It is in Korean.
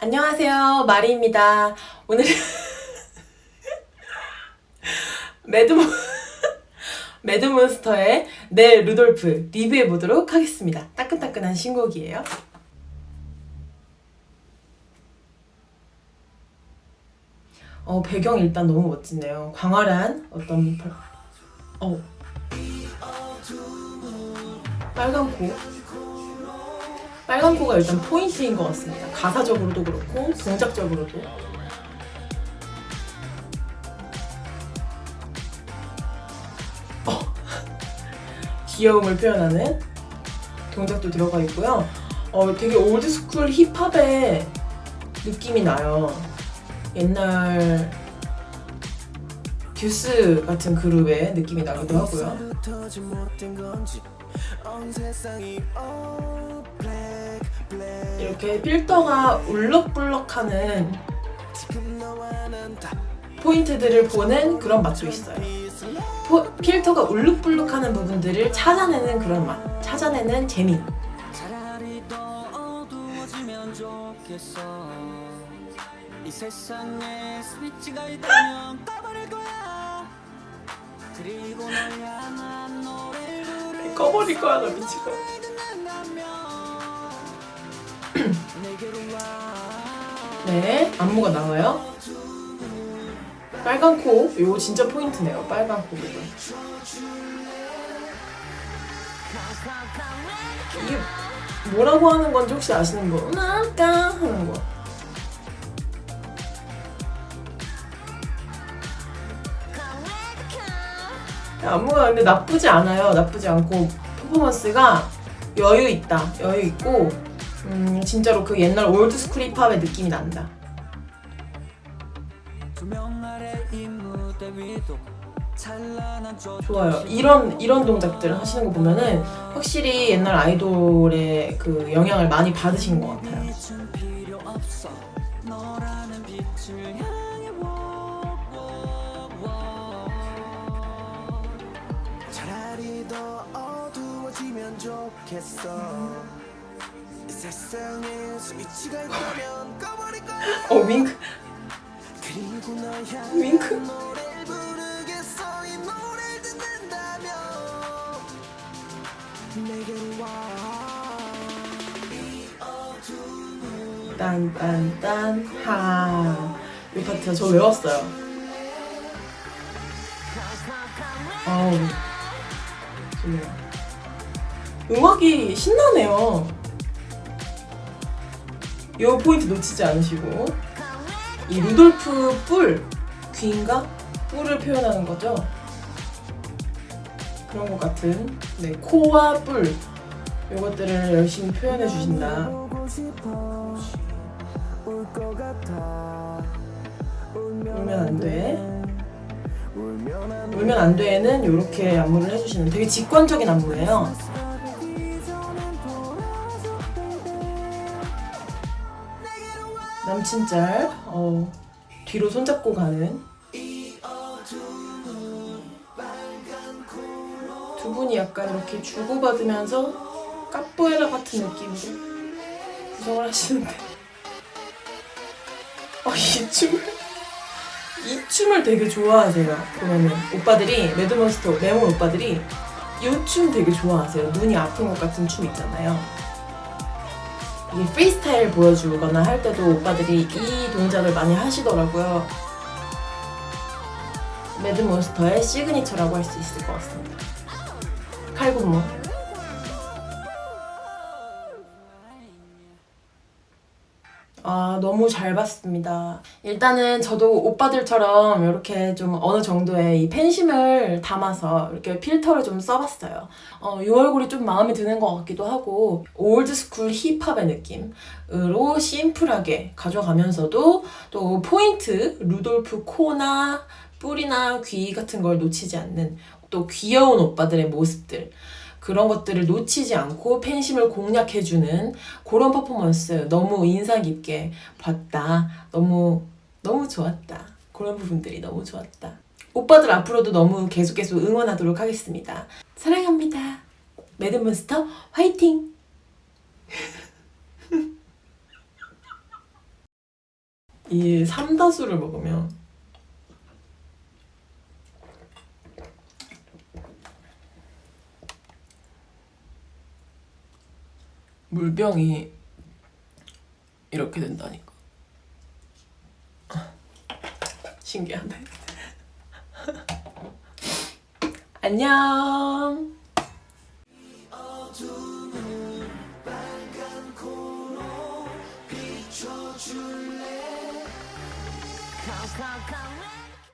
안녕하세요. 마리입니다. 오늘 매드모 매드몬스터의 내 루돌프 리뷰해 보도록 하겠습니다. 따끈따끈한 신곡이에요. 어, 배경 일단 너무 멋지네요. 광활한 어떤 벌- 어 빨간 코 빨간 코가 일단 포인트인 것 같습니다. 가사적으로도 그렇고 동작적으로도 어, 귀여움을 표현하는 동작도 들어가 있고요. 어, 되게 올드스쿨 힙합의 느낌이 나요. 옛날 듀스 같은 그룹의 느낌이 나기도 하고요. 이렇게 필터가 울럭불럭하는 포인트들을 보는 그런 맛도 있어요. 포- 필터가 울룩불룩하는 부분들을 찾아내는 그런 맛, 찾아내는 재미. 꺼버릴 거야, 너 미치고. 네, 안무가 나와요. 빨간 코, 이거 진짜 포인트네요. 빨간 코 부분. 이게 뭐라고 하는 건지 혹시 아시는 분? 나까 하는 거. 안무가 근데 나쁘지 않아요. 나쁘지 않고 퍼포먼스가 여유 있다. 여유 있고 음, 진짜로 그 옛날 올드스쿨 힙합의 느낌이 난다. 좋아요. 이런 이런 동작들 하시는 거 보면은 확실히 옛날 아이돌의 그 영향을 많이 받으신 것 같아요. 좋겠어 어 윙크 윙크. 딴딴딴 하이 파트 저 외웠어요. 아우 좋네요. 음악이 신나네요. 이 포인트 놓치지 않으시고 이 루돌프 뿔 귀인가 뿔을 표현하는 거죠. 그런 것 같은 네 코와 뿔 이것들을 열심히 표현해 주신다. 울면 안 돼. 울면 안 돼는 이렇게 안무를 해주시는 되게 직관적인 안무예요. 남친 짤, 어, 뒤로 손잡고 가는 두 분이 약간 이렇게 주고받으면서 까뽀에라 같은 느낌으로 구성을 하시는데 어, 이 춤을 이 춤을 되게 좋아하세요. 보면은 오빠들이 매드몬스터 레몬 오빠들이 이 춤 되게 좋아하세요. 눈이 아픈 것 같은 춤 있잖아요. 이게 프리스타일 보여주거나 할 때도 오빠들이 이 동작을 많이 하시더라고요. 매드몬스터의 시그니처라고 할 수 있을 것 같습니다. 칼군무. 아, 너무 잘 봤습니다. 일단은 저도 오빠들처럼 이렇게 좀 어느 정도의 이 팬심을 담아서 이렇게 필터를 좀 써봤어요. 어, 이 얼굴이 좀 마음에 드는 것 같기도 하고, 올드스쿨 힙합의 느낌으로 심플하게 가져가면서도 또 포인트, 루돌프 코나 뿔이나 귀 같은 걸 놓치지 않는 또 귀여운 오빠들의 모습들. 그런 것들을 놓치지 않고 팬심을 공략해주는 그런 퍼포먼스 너무 인상 깊게 봤다. 너무 너무 좋았다. 그런 부분들이 너무 좋았다. 오빠들 앞으로도 너무 계속 계속 응원하도록 하겠습니다. 사랑합니다. 매드몬스터 화이팅! 이 삼다수를 먹으면 물병이 이렇게 된다니까. 신기하네. 안녕. Come, come, come